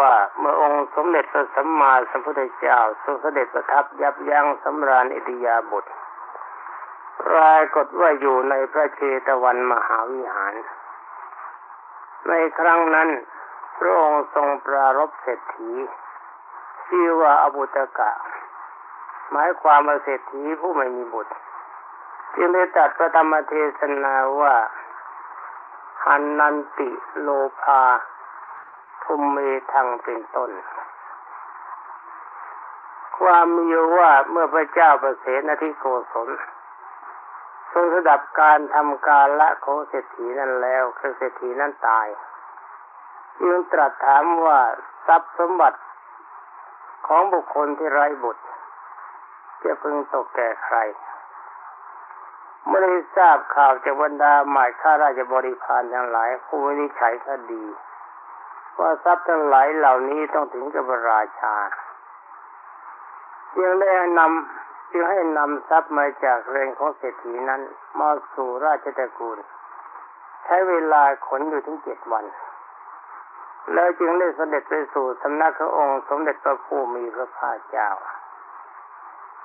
ว่าเมื่อองค์สมเด็จพระสัมมาสัมพุทธเจ้าทรงเสด็จประทับยับยั้งสำราญอิทยาบทรายกฏว่าอยู่ในพระเชตวันมหาวิหาร ในครั้งนั้น พระองค์ทรงปรารบเศรษฐีชื่อว่าอบุตกะ หมายความว่าเศรษฐีผู้ไม่มีบุตรจึงได้ตัดพระธรรมเทศนาว่าหันนันติโลภา ทุมเมทังเป็นต้น ความมีว่าเมื่อพระเจ้าประเสนทิโกศลทรงสดับการทำการละของเศรษฐีนั้นแล้วคือเศรษฐีนั้นตายยึงตรัสถามว่าทรัพย์สมบัติของบุคคลที่ไร้บุตร จะพึงตกแก่ใครเมื่อได้ทราบข่าวจากบรรดาหมายข้าราชบริพารทั้งหลายผู้วินิจฉัยคดี ว่าทรัพย์ทั้งหลายเหล่านี้ต้องถึงกับราชาจึงได้นำจึงให้นำทรัพย์มาจากเรงของเศรษฐีนั้นมาสู่ราชตระกูล ใช้เวลาขนอยู่ถึงเจ็ดวัน แล้วจึงได้เสด็จไปสู่สำนักพระองค์ สมเด็จพระผู้มีพระภาคเจ้า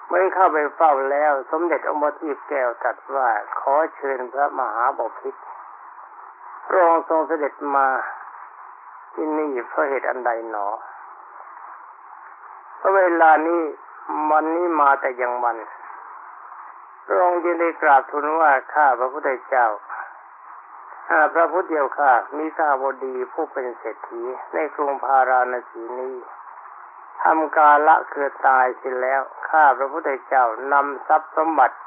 เมื่อเข้าไปเฝ้าแล้ว สมเด็จอมทีแก้วตรัสว่าขอเชิญพระมหาบพิตรพระองค์ทรงเสด็จมา ที่นี่เพราะเหตุอันใดหนอเพราะเวลานี้มันนี้มาแต่ยังวันพระองค์จึงได้กราบทูลว่าข้าพระพุทธเจ้าข้าพระพุทธเจ้าข้ามีข้าบดีผู้เป็นเศรษฐีในกรุงพาราณสีนี้ทำกาละคือตายเสร็จแล้วข้าพระพุทธเจ้านำทรัพย์สมบัติ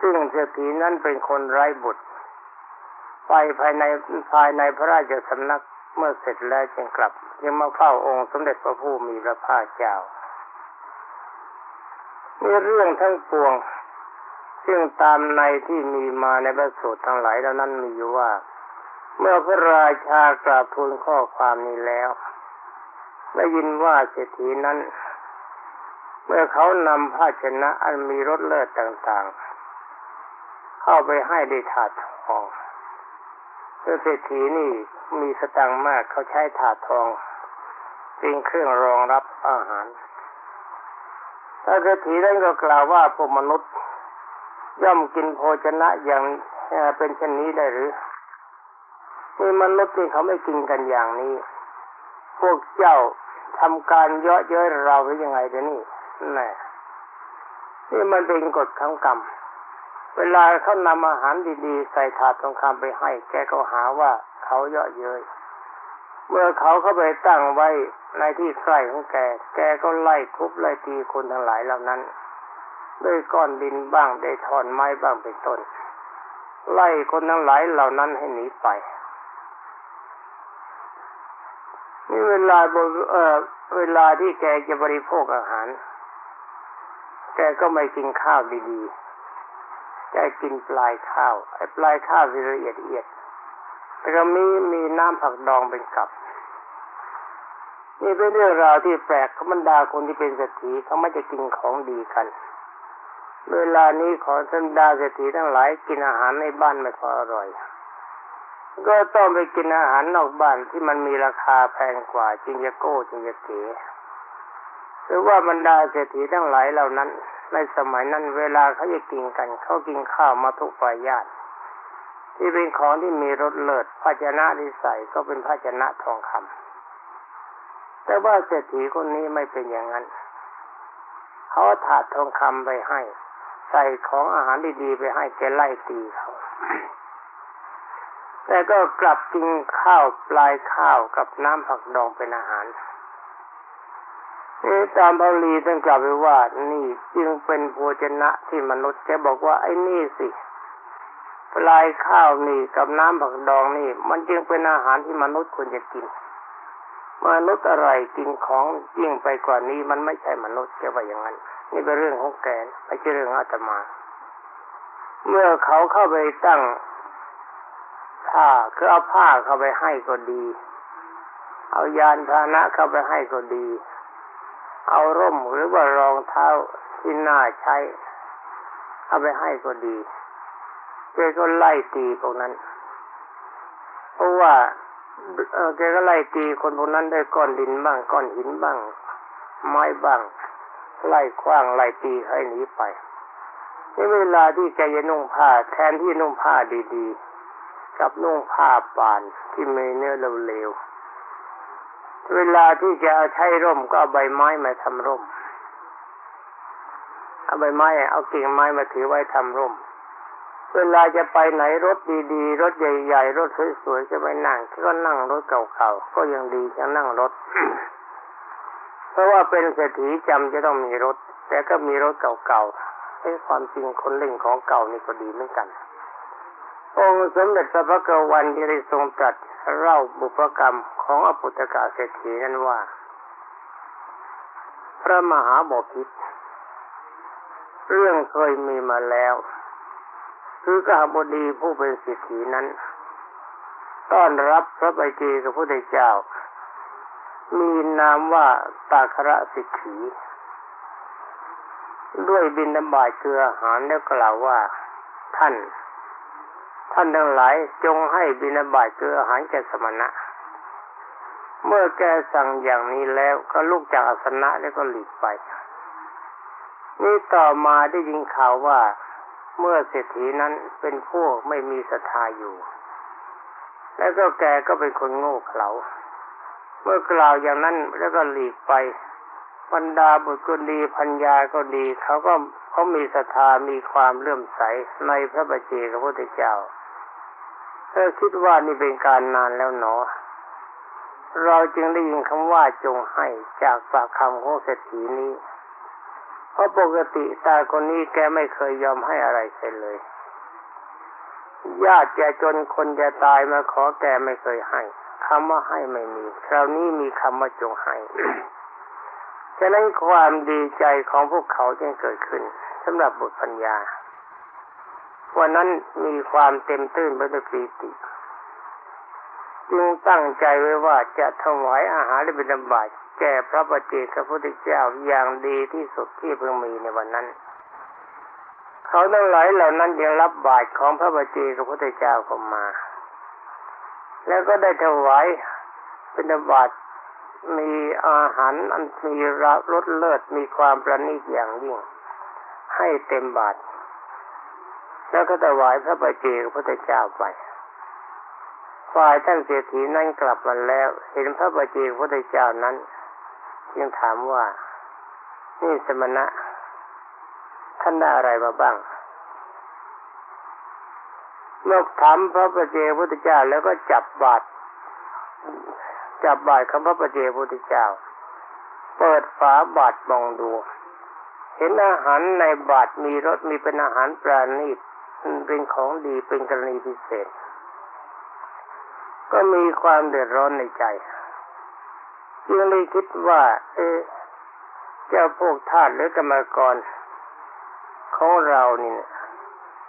ซึ่งเศรษฐีนั้นเป็นคนไร้บุตร ไปภายในภายในพระราชสำนัก เมื่อเสร็จแล้วจึงกลับ ยังมาเฝ้าองค์สมเด็จพระผู้มีพระภาคเจ้ามีเรื่องทั้งปวง ซึ่งตามในที่มีมาในพระสูตรทั้งหลายแล้วนั้นมีอยู่ว่า เมื่อพระราชากราบทูลข้อความนี้แล้วได้ยินว่าเศรษฐีนั้น เมื่อเขานำภาชนะอันมีรสเลิศต่างๆ เข้าไปให้ได้ถาดท เศรษฐีนี่มีสตังมากเขาใช้ถาดทองเป็นเครื่องรองรับอาหารถ้าเศรษฐีนั้นก็กล่าวว่าพวกมนุษย์ ย่อมกินโภชนะอย่างเป็นเช่นนี้ได้หรือมีมนุษย์ที่เขาไม่กินกันอย่างนี้ พวกเจ้าทำการเยอะเย้ยเราหรือยังไงเดี๋ยวนี้นี่นี่มันเป็นกฎของกรรม เวลาเขานำอาหารดีๆ ใส่ถาดทองคำไปให้ แกก็หาว่าเขาเยอะเย้ยเมื่อเขาเข้าไปตั้งไว้ในที่ใกล้ของแก แกก็ไล่ทุบไล่ตีคนทั้งหลายเหล่านั้น ด้วยก้อนดินบ้างได้ถอนไม้บ้างเป็นต้น ไล่คนทั้งหลายเหล่านั้นให้หนีไปนี่เวลาเออเวลาที่แกจะบริโภคอาหาร แกก็ไม่กินข้าวดี ๆแกกินปลายข้าวไอ้ปลายข้าวละเอียดเอียดแต่ก็มีมีน้ำผักดองเป็นกับ นี่เป็นเรื่องราวที่แปลกขบรรดาคนที่เป็นเศรษฐีเขาไม่จะกินของดีกันเวลานี้ขอสันดาเศรษฐีทั้งหลายกินอาหารในบ้านไม่พออร่อย ก็ต้องไปกินอาหารนอกบ้านที่มันมีราคาแพงกว่าจึงจะโก้จึงจะเก๋หรือว่าบรรดาเศรษฐีทั้งหลายเหล่านั้น ในสมัยนั้นเวลาเขาจะกินกัน เขากินข้าวมาทุกปายาติ ที่เป็นของที่มีรสเลิศภาชนะที่ใส่ก็เป็นภาชนะทองคำแต่ว่าเศรษฐีคนนี้ไม่เป็นอย่างนั้นเขาถาดทองคำไปให้ ใส่ของอาหารดีๆไปให้แกไล่ตีเขาแต่ก็กลับกินข้าวปลายข้าวกับน้ำผักดองเป็นอาหาร นี่ตามพาลีท่านกล่าวไปว่า นี่จึงเป็นโภชนะที่มนุษย์แกบอกว่าไอ้นี่สิปลายข้าวนี่กับน้ำผักดองนี่ มันจึงเป็นอาหารที่มนุษย์ควรจะกินมนุษย์อะไรกินของยิ่งไปกว่านี้ มันไม่ใช่มนุษย์แกว่าอย่างนั้น นี่เป็นเรื่องของแกไม่ใช่เรื่องอาตมา เมื่อเขาเข้าไปตั้งผ้าคือเอาผ้าเข้าไปให้ก็ดี เอายานพาหนะเข้าไปให้ก็ดี เอาร่มหรือว่ารองเท้าที่น่าใช้ เอาไปให้ก็ดีเจก็ไล่ตีพวกนั้น เพราะว่าเออแกก็ไล่ตีคนพวกนั้นด้วยก้อนดินบ้างก้อนหินบ้าง ไม้บ้าง ไล่คว้างไล่ตีให้หนีไปในเวลาที่แกจะนุ่งผ้าแทนที่นุ่งผ้าดีๆ กับนุ่งผ้าป่านที่มีเนื้อเร็วๆ เวลาที่จะใช้ร่มก็เอาใบไม้มาทำร่ม เอาใบไม้ เอากิ่งไม้มาถือไว้ทำร่ม เวลาจะไปไหนรถดีๆ รถใหญ่ๆ รถสวยๆจะไปนั่งก็นั่งรถเก่าๆ ก็ยังดียังนั่งรถ เพราะว่าเป็นเศรษฐีจำจะต้องมีรถ แต่ก็มีรถเก่าๆให้ความจริงคนเล่นของเก่านี่ก็ดีเหมือนกัน องค์สมเด็จพระพักวันที่ได้ทรงตรัสเล่าบุพกรรมของอปุตกาเศรษฐีนั้นว่า พระมหาบพิตรเรื่องเคยมีมาแล้ว คือกาบดีผู้เป็นเศรษฐีนั้น ต้อนรับพระบัจเจกับพระพุทธเจ้า มีนามว่าตาคระสิกขีด้วยบินนบายเกลืออาหารแล้วกล่าวว่า ท่าน ท่านทั้งหลายจงให้บินาบายเกลืออาหารแก่สมณะ เมื่อแกสั่งอย่างนี้แล้วก็ลุกจากอาสนะแล้วก็หลีกไป นี่ต่อมาได้ยินข่าวว่าเมื่อเศรษฐีนั้นเป็นพวกไม่มีศรัทธาอยู่ แล้วก็แกก็เป็นคนโง่เขลา เมื่อกล่าวอย่างนั้นแล้วก็หลีกไปบรรดาบุตรก็ดีพัญญาก็ดี เขาก็เขามีศรัทธามีความเลื่อมใสในพระบัจเจกพระพุทธเจ้า เธอคิดว่านี่เป็นการนานแล้วหนอเราจึงได้ยินคำว่าจงให้จากปากคำของเศรษฐีนี้ เพราะปกติตาคนนี้แกไม่เคยยอมให้อะไรใครเลย ญาติแกจนคนจะตายมาขอแกไม่เคยให้คำว่าให้ไม่มี คราวนี้มีคำว่าจงให้ฉะนั้นความดีใจของพวกเขาจึงเกิดขึ้นสำหรับบุตรปัญญา วันนั้นมีความเต็มตื้นไปด้วยปีติจึงตั้งใจไว้ว่าจะถวายอาหารและบิณฑบาตแก่พระบัจเจกพระพุทธเจ้าอย่างดีที่สุดที่เพิ่งมีในวันนั้น เขาทั้งหลายเหล่านั้นยังรับบาตรของพระบัจเจกพระพุทธเจ้าเข้ามา แล้วก็ได้ถวายบิณฑบาตมีอาหารอันมีรสเลิศมีความประณีตอย่างยิ่ง ให้เต็มบาตร แล้วก็ถวายพระบัจเจกพระเจ้าไป ฝ่ายท่านเศรษฐีนั้นกลับมาแล้ว เห็นพระบัจเจกพระเจ้านั้น จึงถามว่า นี่สมณะ ท่านได้อะไรมาบ้าง เมื่อถามพระบัจเจกพระเจ้าแล้วก็จับบาตรจับบาตรของพระประเจพุทธเจ้า เปิดฝาบาตรมองดูเห็นอาหารในบาตรมีรสมีเป็นอาหารปราณีต เป็นของดีเป็นกรณีพิเศษ ก็มีความเดือดร้อนในใจจึงเลยคิดว่า เอเจ้าพวกทาสหรือกรรมกรของเรานี่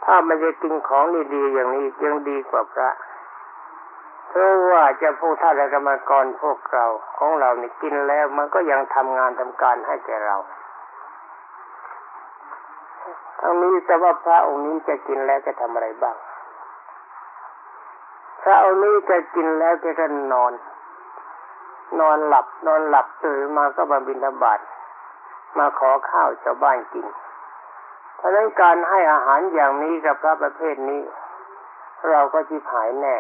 ถ้ามันจะกินของดีๆอย่างนี้ยังดีกว่าพระเพราะว่าจะพวกท่านและกรรมกรพวกเราของเรานี่กินแล้วมันก็ยังทำงานทำการให้แก่เรา ทั้งนี้แต่ว่าพระองค์นี้จะกินแล้วจะทำอะไรบ้าง พระองค์นี้จะกินแล้วจะก็นอน นอนหลับ นอนหลับตื่นมาก็มาบินธบาตมาขอข้าวชาวบ้านกิน เพราะนั้นการให้อาหารอย่างนี้กับพระประเภทนี้ เราก็จิบหายแน่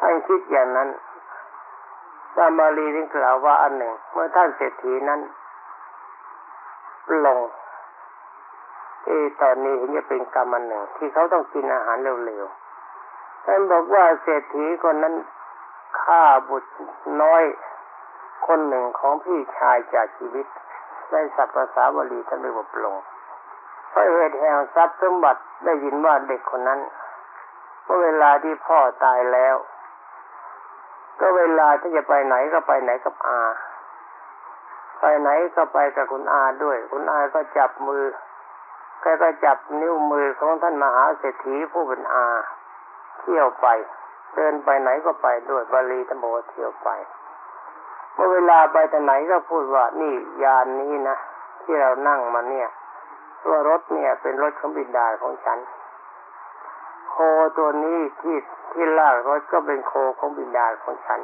ท่านคิดอย่างนั้นตามบาลีที่กล่าวว่าอันหนึ่ง เมื่อท่านเศรษฐีนั้นลง เอตอนนี้เห็นจะเป็นกรรมอันหนึ่ง ที่เขาต้องกินอาหารเร็วๆท่านบอกว่าเศรษฐีคนนั้นฆ่าบุตรน้อยคนหนึ่งของพี่ชายจากชีวิตในศัพภาษาบาลีท่านเรียกว่าปลงเพราะเหตุแห่งทรัพย์สมบัติได้ยินว่าเด็กคนนั้นเมื่อเวลาที่พ่อตายแล้ว ก็เวลาที่จะไปไหนก็ไปไหนกับอา ไปไหนก็ไปกับคุณอาด้วย คุณอาก็จับมือ แกก็จับนิ้วมือของท่านมหาเศรษฐีผู้เป็นอา เที่ยวไปเดินไปไหนก็ไปด้วยบาลีธรรมโอเที่ยวไป เมื่อเวลาไปที่ไหนก็พูดว่านี่ยานนี้นะที่เรานั่งมาเนี่ยว่ารถเนี่ยเป็นรถของบิดาของฉัน โคตัวนี้ที่ที่ลากรถก็เป็นโคของบิดาของฉัน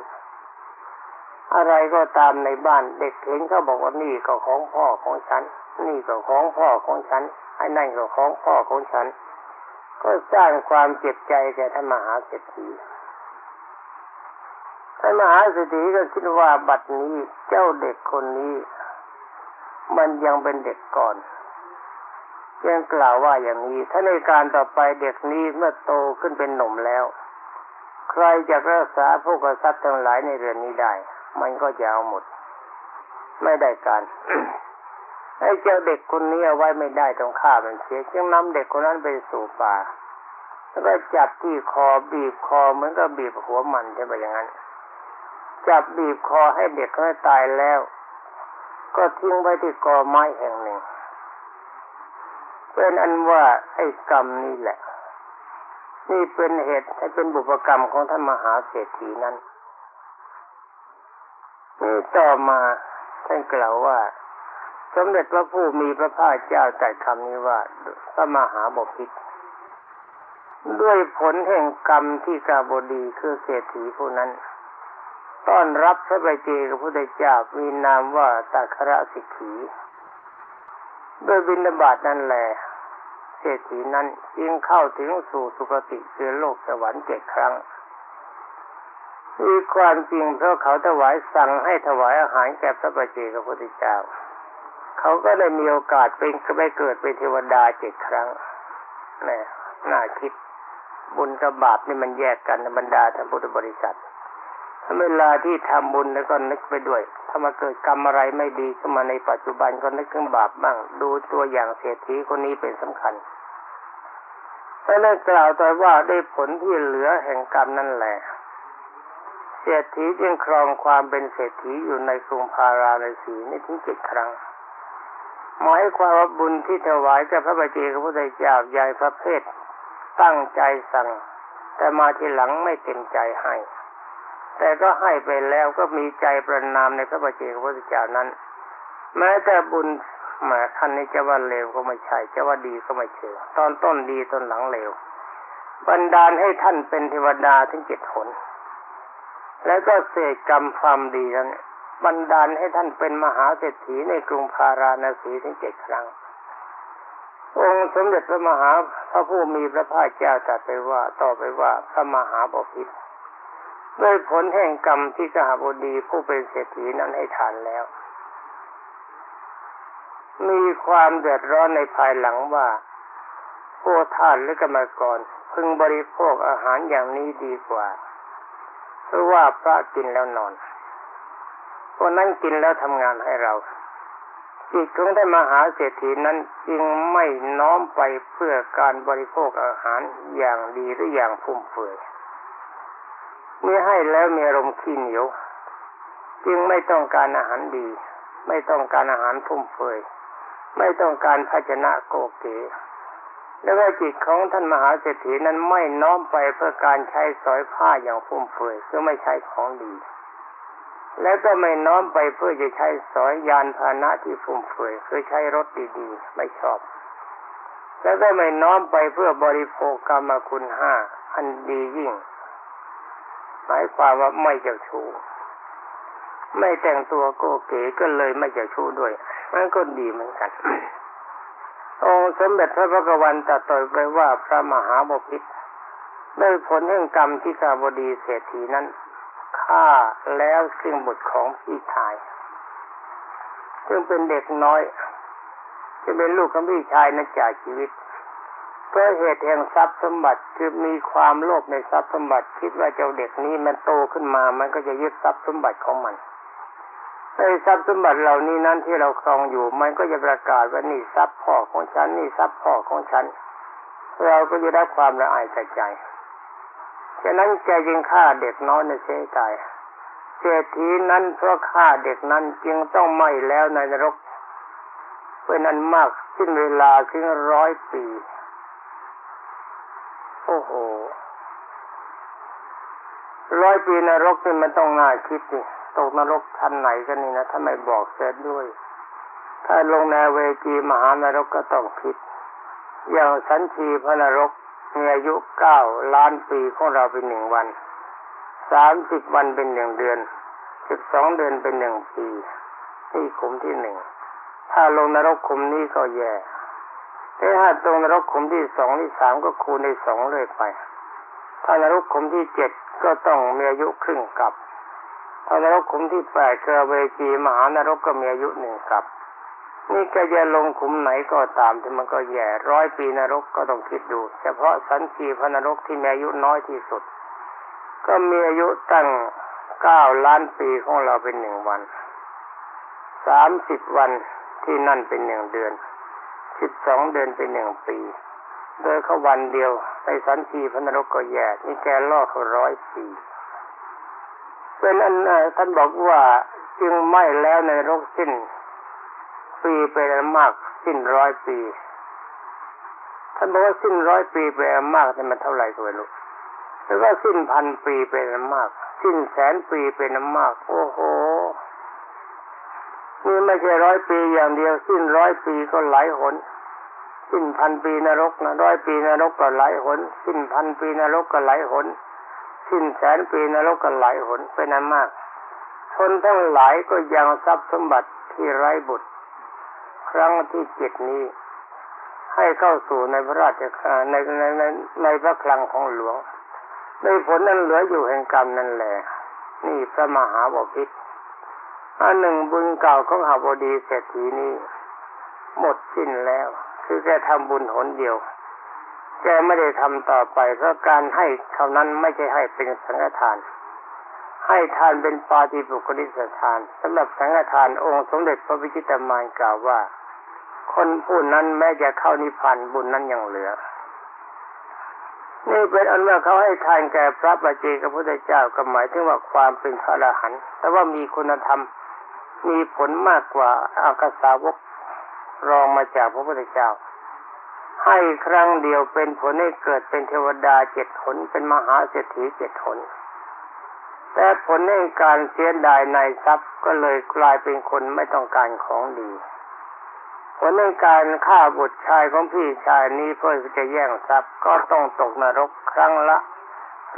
อะไรก็ตามในบ้านเด็กเห็นเขาบอกว่านี่ก็ของพ่อของฉัน นี่ก็ของพ่อของฉันไอ้นั่นก็ของพ่อของฉัน ก็สร้างความเจ็บใจแก่ท่านมหาเศรษฐีท่านมหาเศรษฐีก็คิดว่าบัดนี้เจ้าเด็กคนนี้ มันยังเป็นเด็กก่อนยังกล่าวว่าอย่างนี้ ถ้าในการต่อไปเด็กนี้เมื่อโตขึ้นเป็นหนุ่มแล้ว ใครจะรักษาพวกกษัตริย์ทั้งหลายในเรือนนี้ได้ มันก็จะเอาหมด ไม่ได้การไอ้เจ้าเด็กคนนี้เอาไว้ไม่ได้ต้องฆ่ามันเสียจึงนำเด็กคนนั้นไปสู่ป่าแล้วก็จับที่คอบีบคอเหมือนกับบีบหัวมันใช่ไหมอย่างนั้น จับบีบคอให้เด็กเขาตายแล้ว ก็ทิ้งไว้ที่กอไม้แห่งหนึ่งเป็นอันว่าไอ้กรรมนี่แหละ นี่เป็นเหตุให้เป็นบุพกรรมของท่านมหาเศรษฐีนั้น ต่อมาท่านกล่าวว่า สมเด็จพระผู้มีพระภาคเจ้าตรัสคำนี้ว่าพระมหาบพิตรด้วยผลแห่งกรรมที่กาบดีคือเศรษฐีผู้นั้น ต้อนรับพระบเจกับพระเจ้ามีนามว่าตาคระสิกขีด้วยบินาบาตนั่นแหละเศรษฐีนั้นจึงเข้าถึงสู่สุคติคือโลกสวรรค์เจ็ดครั้ง มีความจริงเพราะเขาถวายสั่งให้ถวายอาหารแก่พระบัจเจกพระพุทธเจ้า เขาก็ได้มีโอกาสเป็นไปเกิดเป็นเทวดาเจ็ดครั้งนี่น่าคิดบุญกับบาปนี่มันแยกกันบรรดาท่านพุทธบริษัทถ้าเวลาที่ทำบุญแล้วก็นึกไปด้วย ถ้ามาเกิดกรรมอะไรไม่ดีขึ้นมาในปัจจุบันก็นึกถึงบาปบ้าง ดูตัวอย่างเศรษฐีคนนี้เป็นสำคัญถ้าได้กล่าวแต่ว่าได้ผลที่เหลือแห่งกรรมนั่นแหละ เศรษฐีจึงครองความเป็นเศรษฐีอยู่ในกรุงพาราณสีนี่ถึงเจ็ดครั้งหมายความว่าบุญที่ถวายแก่พระบัจเจกพระพุทธเจ้าใหญ่พระเพศตั้งใจสั่ง แต่มาทีหลังไม่เต็มใจให้ แต่ก็ให้ไปแล้วก็มีใจประนามในพระบัจเจกพระเจ้านั้น แม้แต่บุญแมาท่านนี้จะว่าเลวก็ไม่ใช่จะว่าดีก็ไม่เชื่อตอนต้นดีตอนหลังเลวบันดาลให้ท่านเป็นเทวดาถึงเจ็ดหน แล้วก็เสกกรรมความดีนั้นบันดาลให้ท่านเป็นมหาเศรษฐีในกรุงพาราณสีถึงเจ็ดครั้ง องค์สมเด็จพระมหาพระผู้มีพระภาคเจ้าตรัสไปว่าต่อไปว่าพระมหาบพิตรด้วยผลแห่งกรรมที่กหบดีผู้เป็นเศรษฐีนั้นให้ทานแล้ว มีความเดือดร้อนในภายหลังว่าผู้ท่านหรือกรรมกรพึงบริโภคอาหารอย่างนี้ดีกว่า เพราะว่าพระกินแล้วนอนคนนั้นกินแล้วทำงานให้เราจิตของท่านมหาเศรษฐีนั้นจึงไม่น้อมไปเพื่อการบริโภคอาหารอย่างดีหรืออย่างฟุ่มเฟือยเมื่อให้แล้วมีอารมณ์ขี้เหนียว จึงไม่ต้องการอาหารดี ไม่ต้องการอาหารฟุ่มเฟือยไม่ต้องการภาชนะโกเก แล้วก็จิตของท่านมหาเศรษฐีนั้นไม่น้อมไปเพื่อการใช้สอยผ้าอย่างฟุ่มเฟือยคือไม่ใช่ของดี แล้วก็ไม่น้อมไปเพื่อจะใช้สอยยานพาหนะที่ฟุ่มเฟือยคือใช้รถดีๆ ไม่ชอบ แล้วก็ไม่น้อมไปเพื่อบริโภคกรรมคุณห้าอันดียิ่งหมายความว่าไม่เจ้าชู้ไม่แต่งตัวโกเก๋ก็เลยไม่เจ้าชู้ด้วยมันก็ดีเหมือนกัน องค์สมเด็จพระพุทธวันตรัสต่อไปว่าพระมหาบพิตรได้ผลแห่งกรรมที่กาบดีเศรษฐีนั้นฆ่าแล้วซึ่งบุตรของพี่ชาย ซึ่งเป็นเด็กน้อยจะเป็นลูกของพี่ชายนั้นจากชีวิตเพราะเหตุแห่งทรัพย์สมบัติคือมีความโลภในทรัพย์สมบัติ คิดว่าเจ้าเด็กนี้มันโตขึ้นมา มันก็จะยึดทรัพย์สมบัติของมัน ในทรัพย์สมบัติเหล่านี้นั้นที่เราครองอยู่ มันก็จะประกาศว่านี่ทรัพย์พ่อของฉันนี่ทรัพย์พ่อของฉัน เราก็จะได้ความละอายใจใจฉะนั้นแกจึงฆ่าเด็กน้อยในเสียใจเศรษฐีนั้นเพราะฆ่าเด็กนั้นจึงต้องไหม้แล้วในนรกเป็นอันมากสิ้นเวลาถึงร้อยปี โอ้โหร้อยปีนรกนี่มันต้องน่าคิดดิ ตกนรกชั้นไหนกันนี่นะถ้าไม่บอกเสร็จด้วย ถ้าลงในเวจีมหานรกก็ต้องคิด อย่างสันชีพระนรกมีอายุเก้าล้านปีของเราเป็นหนึ่งวัน สามสิบวันเป็นหนึ่งเดือน สิบสองเดือนเป็นหนึ่งปีนี่ขุมที่หนึ่ง ถ้าลงนรกขุมนี้ก็แย่แต่ถ้าตรงนรกขุมที่สองที่สามก็คูณในสองเลยไป ถ้านรกขุมที่เจ็ดก็ต้องมีอายุครึ่งกับ นรกขุมที่แปดเกเวจีมหานรกก็มีอายุหนึ่งกับ นี่แกจะลงขุมไหนก็ตามที่มันก็แย่ร้อยปีนรกก็ต้องคิดดู เฉพาะสันชีพนรกที่มีอายุน้อยที่สุด ก็มีอายุตั้งเก้าล้านปีของเราเป็นหนึ่งวันสามสิบวันที่นั่นเป็นหนึ่งเดือนสิบสองเดือนเป็นหนึ่งปี โดยเขาวันเดียวในสันชีพนรกก็แย่นี่แกล่อเขาร้อยปี เป็นอันท่านบอกว่าจึงไม่แล้วในโรกสิ้น ปีเป็นมากสิ้นร้อยปีท่านบอกว่าสิ้นร้อยปีเป็นมากแต่มันเท่าไหร่ก็ไม่รู้แต่ว่าสิ้นพันปีเป็นมาก สิ้นแสนปีเป็นมาก โอ้โหนี่ไม่ใช่ร้อยปีอย่างเดียว สิ้นร้อยปีก็หลายหน สิ้นพันปีนรกนะร้อยปีนรกก็หลายหน สิ้นพันปีนรกก็หลายหน สิ้นแสนปีนรกก็หลายหนเป็นนั้นมากคนทั้งหลายก็ยังทรัพย์สมบัติที่ไร้บุตร ครั้งที่เจ็ดนี้ ให้เข้าสู่ในพระราชในในในในพระคลังของหลวงในผลนั้นเหลืออยู่แห่งกรรมนั่นแหละ นี่พระมหาบพิตรอันหนึ่งบุญเก่าของหาบดีเศรษฐีนี้ หมดสิ้นแล้ว คือแกทำบุญหนเดียว แกไม่ได้ทำต่อไปเพราะการให้เท่านั้นไม่ใช่ให้เป็นสังฆทาน ให้ทานเป็นปาฏิบุคลิสทานสำหรับสังฆทานองค์สมเด็จพระวิชิตามานกล่าวว่า คนผู้นั้นแม้จะเข้านิพพานบุญนั้นยังเหลือ นี่เป็นอันว่าเขาให้ทานแก่พระบัจเจกพระพุทธเจ้าก็หมายถึงว่าความเป็นพระอรหันต์แต่ว่ามีคุณธรรมมีผลมากกว่าอากาสาวกรองมาจากพระพุทธเจ้า ให้ครั้งเดียวเป็นผลให้เกิดเป็นเทวดาเจ็ดผลเป็นมหาเศรษฐีเจ็ดผลแต่ผลในการเสียดายในทรัพย์ก็เลยกลายเป็นคนไม่ต้องการของดี ผลในการฆ่าบุตรชายของพี่ชายนี้เพื่อจะแย่งทรัพย์ก็ต้องตกนรกครั้งละ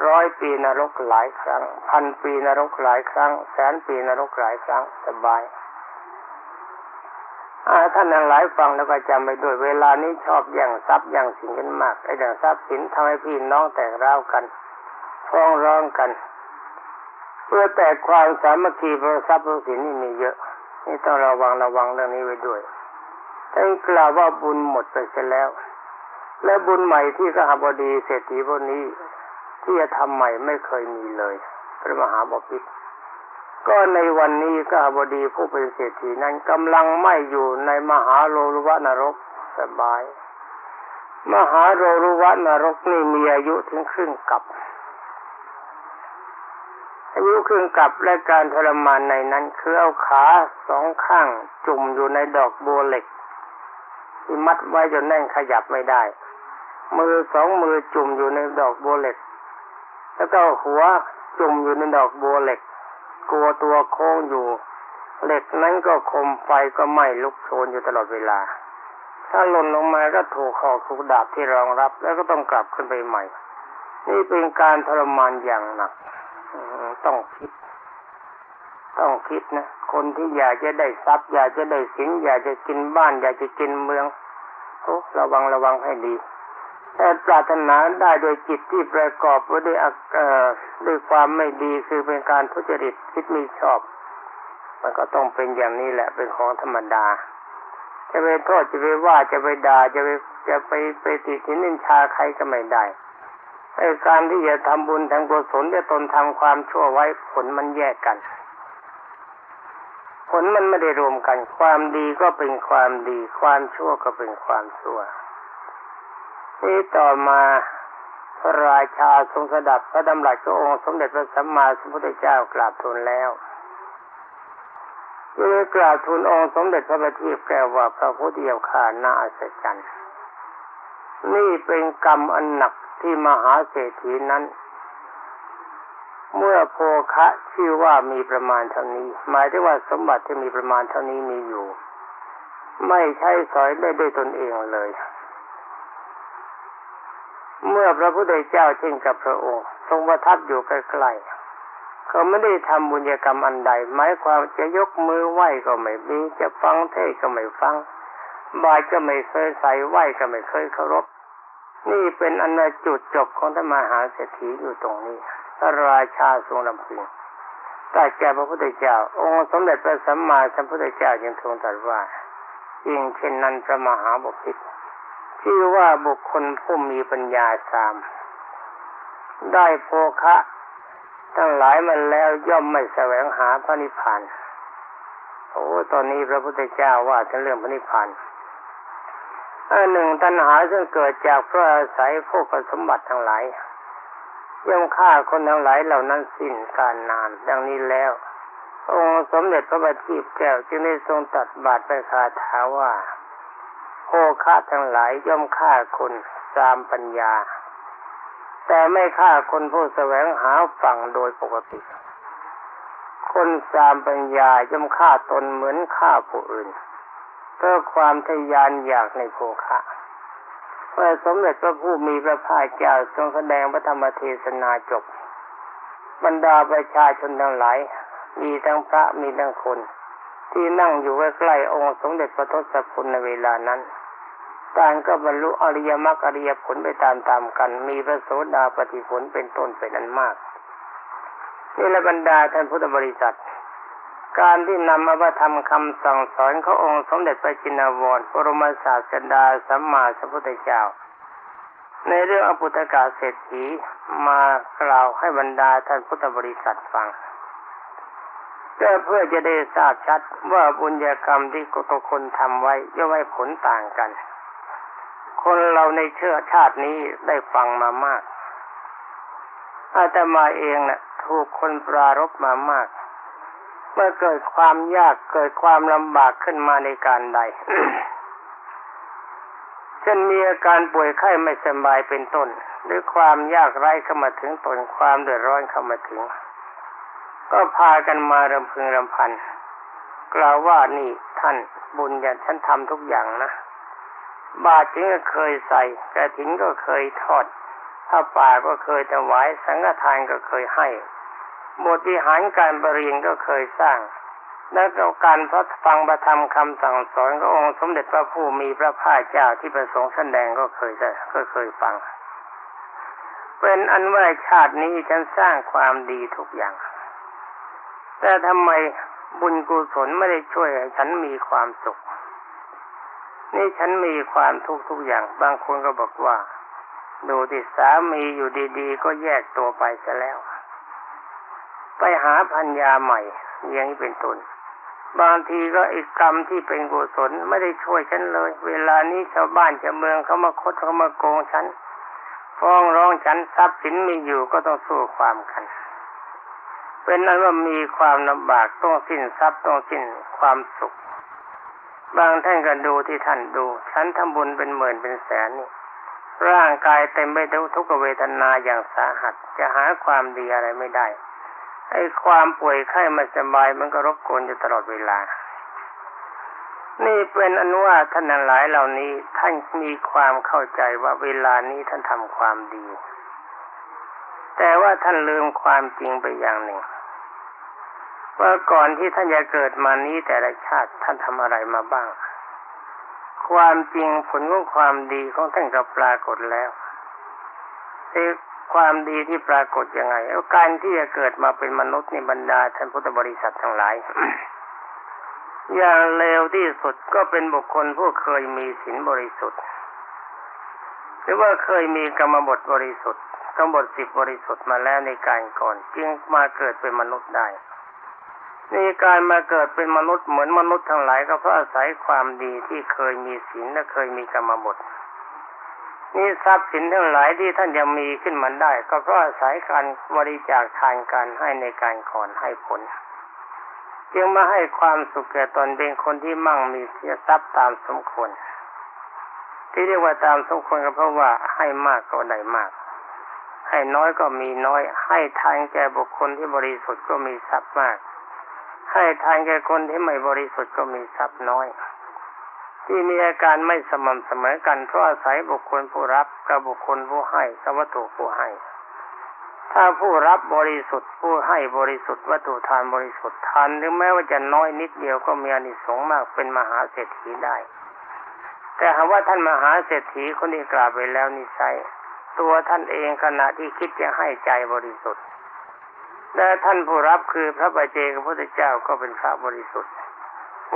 ร้อยปีนรกหลายครั้ง พันปีนรกหลายครั้ง แสนปีนรกหลายครั้งสบาย ท่านนั้นหลายฟังแล้วก็จำไปด้วยเวลานี้ชอบแย่งทรัพย์แย่งสินกันมากไอ้เรื่งทรัพย์สินทำให้พี่น้องแตกร้าวกันฟ้องร้องกัน เพื่อแต่ความสามัคคีเพราะทรัพย์สินนี่มีเยอะ นี่ต้องระวังระวังเรื่องนี้ไว้ด้วยท่านกล่าวว่าบุญหมดไปเสียแล้ว และบุญใหม่ที่กหบดีเศรษฐีพวกนี้ ที่จะทำใหม่ไม่เคยมีเลย พระมหาบพิตร ก็ในวันนี้ก็บดีผู้เป็นเศรษฐีนั้นกำลังไม่อยู่ในมหาโลรุวะนรกสบาย มหาโลรุวะนรกนี่มีอายุถึงครึ่งกับอายุครึ่งกับและการทรมานในนั้นคือเอาขาสองข้างจุ่มอยู่ในดอกบัวเหล็กที่มัดไว้จนแน่นขยับไม่ได้ มือสองมือจุ่มอยู่ในดอกบัวเหล็ก แล้วก็หัวจุ่มอยู่ในดอกบัวเหล็ก กลัวตัวโค้งอยู่ เหล็กนั้นก็คมไฟก็ไหม้ลุกโชนอยู่ตลอดเวลา ถ้าหล่นลงมาก็ถูกขอกถูกดาบที่รองรับ แล้วก็ต้องกลับขึ้นไปใหม่ นี่เป็นการทรมานอย่างหนักต้องคิด ต้องคิดนะ คนที่อยากจะได้ทรัพย์ อยากจะได้สินอยากจะกินบ้าน อยากจะกินเมืองโอ้ระวังระวังให้ดี ปรารถนาได้โดยจิตที่ประกอบด้วยด้วยความไม่ดีคือเป็นการทุจริตคิดไม่ชอบ มันก็ต้องเป็นอย่างนี้แหละเป็นของธรรมดา จะไปโทษจะไปว่าจะไปด่าจะไปจะไปไปติทินินชาใครก็ไม่ได้ไอ้การที่จะทำบุญทำกุศลจะตนทำความชั่วไว้ผลมันแยกกัน ผลมันไม่ได้รวมกัน ความดีก็เป็นความดี ความชั่วก็เป็นความชั่ว นี้ต่อมาพระราชาทรงสดับพระดำรัสขององค์สมเด็จพระสัมมาสัมพุทธเจ้ากราบทูลแล้วยังกราบทูลองค์สมเด็จพระบัณฑิตแก้วว่าพระพุทธเจ้าข่าน่าอัศจรรย์นี่เป็นกรรมอันหนักที่มหาเศรษฐีนั้น เมื่อโภคะชื่อว่ามีประมาณเท่านี้ หมายถึงว่าสมบัติที่มีประมาณเท่านี้มีอยู่ ไม่ใช่สอยได้ด้วยตนเองเลย เมื่อพระพุทธเจ้าเช่นกับพระองค์ทรงประทับอยู่ใกล้ๆเขาไม่ได้ทำบุญกรรมอันใด หมายความจะยกมือไหว้ก็ไม่มี จะฟังเทศก็ไม่ฟัง บายก็ไม่เคยใส่ไหว้ก็ไม่เคยเคารพ นี่เป็นอันจุดจบของธรรมหาเศรษฐีอยู่ตรงนี้พระราชาทรงลำพึงแต่แก่พระพุทธเจ้า องค์สมเด็จพระสัมมาสัมพุทธเจ้ายังทรงตรัสว่ายิ่งเช่นนั้นพระมหาบพิต ชื่อว่าบุคคลผู้มีปัญญาสาม ได้โภคะ ทั้งหลายมันแล้วย่อมไม่แสวงหาพระนิพพานโอ้ตอนนี้พระพุทธเจ้าว่าถึงเรื่องพระนิพพานอันหนึ่งตัณหาซึ่งเกิดจากพระอาศัยพวกสมบัติทั้งหลายย่อมฆ่าคนทั้งหลายเหล่านั้นสิ้นการนาน ดังนี้แล้ว องค์สมเด็จพระบัณฑิตแก้วจึงได้ทรงตัดบาทไปคาถาว่า โภคะทั้งหลายย่อมฆ่าคนตามปัญญา แต่ไม่ฆ่าคนผู้แสวงหาฝั่งโดยปกติ คนตามปัญญาย่อมฆ่าตนเหมือนฆ่าผู้อื่นเพื่อความทยานอยากในโภคะเมื่อสมเด็จพระผู้มีพระภาคเจ้าทรงแสดงพระธรรมเทศนาจบบรรดาประชาชนทั้งหลาย มีทั้งพระมีทั้งคน ที่นั่งอยู่ใกล้ๆองค์สมเด็จพระทศพลในเวลานั้นต่างก็บรรลุอริยมรรคอริยผลไปตามๆกัน มีพระโสดาปฏิผลเป็นต้นเป็นอันมากนี่ละบรรดาท่านพุทธบริษัท การที่นำมาว่าทำคำสั่งสอนขององค์สมเด็จพระจินวรปรมศาสดาสัมมาสัมพุทธเจ้า ในเรื่องอปุตกาเศรษฐีมากล่าวให้บรรดาท่านพุทธบริษัทฟัง ก็เพื่อจะได้ทราบชัดว่าบุญญากรรมที่ทุกคนทำไว้ย่อมให้ผลต่างกัน คนเราในเชื้อชาตินี้ได้ฟังมามาก อาตมาเองนะ่ะ ถูกคนปรารบมามาก เมื่อเกิดความยากเกิดความลำบากขึ้นมาในการใดเช่นมีอาการป่วยไข้ไม่สบายเป็นต้น หรือความยากไร้เข้ามาถึงตนความเดือดร้อนเข้ามาถึง ก็พากันมารำพึงรำพัน กล่าวว่านี่ท่านบุญอย่างฉันทำทุกอย่างนะ บาตรถิงก็เคยใส่กระถินก็เคยทอดถ้าป่าก็เคยถวาย สังฆทานก็เคยให้บทวิหารการบริญก็เคยสร้าง แล้วก็การพระฟังประธรรมคำสั่งสอนขององค์สมเด็จพระผู้มีพระภาคเจ้าที่ประสงค์แสดงก็เคยก็เคยฟัง เป็นอันว่าชาตินี้ฉันสร้างความดีทุกอย่าง แต่ทำไมบุญกุศลไม่ได้ช่วยให้ฉันมีความสุข นี่ฉันมีความทุกข์ทุกอย่าง บางคนก็บอกว่า ดูที่สามีอยู่ดีๆ ก็แยกตัวไปซะแล้ว ไปหาพัญญาใหม่อย่างนี้เป็นต้นบางทีก็อีกกรรมที่เป็นกุศลไม่ได้ช่วยฉันเลย เวลานี้ชาวบ้านชาวเมืองเขามาคดเขามาโกงฉัน ฟ้องร้องฉันทรัพย์สินมีอยู่ก็ต้องสู้ความกัน เป็นนั้นว่ามีความลำบากต้องสิ้นทรัพย์ต้องสิ้นความสุข บางท่านก็ดูที่ท่านดูฉันทำบุญเป็นหมื่นเป็นแสนนี่ร่างกายเต็มไปด้วยทุกขเวทนาอย่างสาหัส จะหาความดีอะไรไม่ได้ไอ้ความป่วยไข้ไม่สบายมันก็รบกวนอยู่ตลอดเวลา นี่เป็นอนุว่าท่านหลายเหล่านี้ท่านมีความเข้าใจว่าเวลานี้ท่านทำความดี แต่ว่าท่านลืมความจริงไปอย่างหนึ่ง ว่าก่อนที่ท่านจะเกิดมานี้แต่ละชาติท่านทำอะไรมาบ้าง ความจริงผลของความดีของท่านก็ปรากฏแล้วไอ้ความดีที่ปรากฏยังไงการที่จะเกิดมาเป็นมนุษย์ในบรรดาท่านพุทธบริษัททั้งหลายอย่างเลวที่สุดก็เป็นบุคคลผู้เคยมีศีลบริสุทธิ์ หรือว่าเคยมีกรรมบทบริสุทธิ์ กรรมบทสิบบริสุทธิ์มาแล้วในการก่อน จึงมาเกิดเป็นมนุษย์ได้นี่การมาเกิดเป็นมนุษย์เหมือนมนุษย์ทั้งหลายก็เพราะอาศัยความดีที่เคยมีศีลและเคยมีกรรมบทนี่ทรัพย์สินทั้งหลายที่ท่านยังมีขึ้นมาได้ ก็เพราะอาศัยการบริจาคทานการให้ในการก่อนให้ผลจึงมาให้ความสุขแก่ตนเป็นคนที่มั่งมีเสียทรัพย์ตามสมควรที่เรียกว่าตามสมควรก็เพราะว่าให้มากก็ได้มาก ให้น้อยก็มีน้อย ให้ทานแก่บุคคลที่บริสุทธิ์ก็มีทรัพย์มาก ให้ทานแก่คนที่ไม่บริสุทธิ์ก็มีทรัพย์น้อย ที่มีอาการไม่สม่ำเสมอกันเพราะอาศัยบุคคลผู้รับกับบุคคลผู้ให้กับวัตถุผู้ให้ ถ้าผู้รับบริสุทธิ์ผู้ให้บริสุทธิ์วัตถุทานบริสุทธิ์ทานถึงแม้ว่าจะน้อยนิดเดียวก็มีอนิสงส์มากเป็นมหาเศรษฐีได้ แต่หากว่าท่านมหาเศรษฐีคนนี้กล่าวไปแล้วนิสัย ตัวท่านเองขณะที่คิดจะให้ใจบริสุทธิ์ และท่านผู้รับคือพระบาเจกพระพุทธเจ้าก็เป็นพระบริสุทธิ์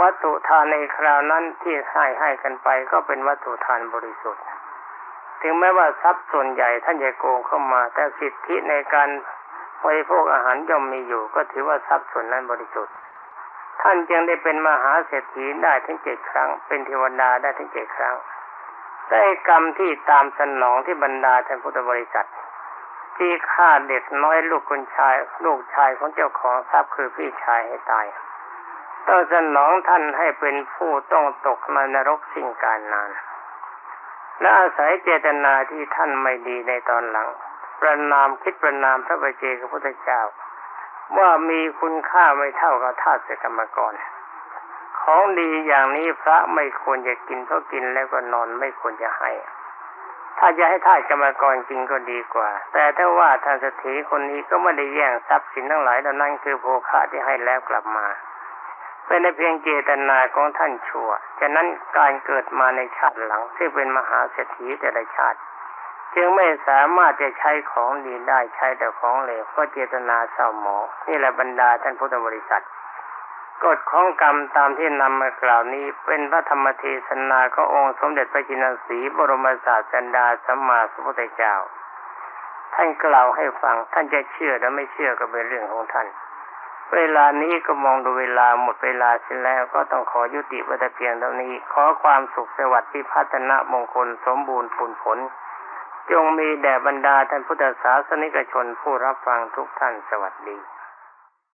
วัตถุทานในคราวนั้นที่ให้ให้กันไปก็เป็นวัตถุทานบริสุทธิ์ ถึงแม้ว่าทรัพย์ส่วนใหญ่ท่านจะโกงเข้ามา แต่สิทธิในการบริโภคอาหารย่อมมีอยู่ ก็ถือว่าทรัพย์ส่วนนั้นบริสุทธิ์ ท่านจึงได้เป็นมหาเศรษฐีได้ถึงเจ็ดครั้ง เป็นเทวดาได้ถึงเจ็ดครั้ง ได้กรรมที่ตามสนองที่บรรดาท่านพุทธบริษัท ที่ฆ่าเด็กน้อยลูกคนชาย ลูกชายของเจ้าของทรัพย์คือพี่ชายให้ตายต้องสนองท่านให้เป็นผู้ต้องตกในนรกสิ่งการนาน และอาศัยเจตนาที่ท่านไม่ดีในตอนหลัง ประนามคิดประนามพระบเจกับพระพุทธเจ้า ว่ามีคุณค่าไม่เท่ากับทาสกรรมกร ของดีอย่างนี้พระไม่ควรจะกินเพราะกินแล้วก็นอนไม่ควรจะให้ ถ้าจะให้ท่าสกรรมกรจริงก็ดีกว่า แต่ถ้าว่าท่านสถีคนนี้ก็ไม่ได้แย่งทรัพย์สินทั้งหลายเหล่านั้นคือโภคะที่ให้แล้วกลับมาเป็นเพียงเจตนาของท่านชั่ว ฉะนั้นการเกิดมาในชาติหลังที่เป็นมหาเศรษฐีแต่ละชาติ จึงไม่สามารถจะใช้ของดีได้ใช้แต่ของเหลวเพราะเจตนาเศร้าหมองนี่แหละบรรดาท่านพุทธบริษัท กฎของกรรมตามที่นำมากล่าวนี้เป็นพระธรรมเทศนาขององค์สมเด็จพระจินสีบรมศาสดาสัมมาสัมพุทธเจ้า ท่านกล่าวให้ฟังท่านจะเชื่อหรือไม่เชื่อก็เป็นเรื่องของท่าน เวลานี้ก็มองดูเวลาหมดเวลาเสร็จแล้วก็ต้องขอยุติว้แต่เพียงเท่านี้ ขอความสุขสวัสดิ์ที่พัฒนามงคลสมบูรณ์ผลผล จงมีแด่บรรดาท่านพุทธศาสนิกชนผู้รับฟังทุกท่านสวัสดี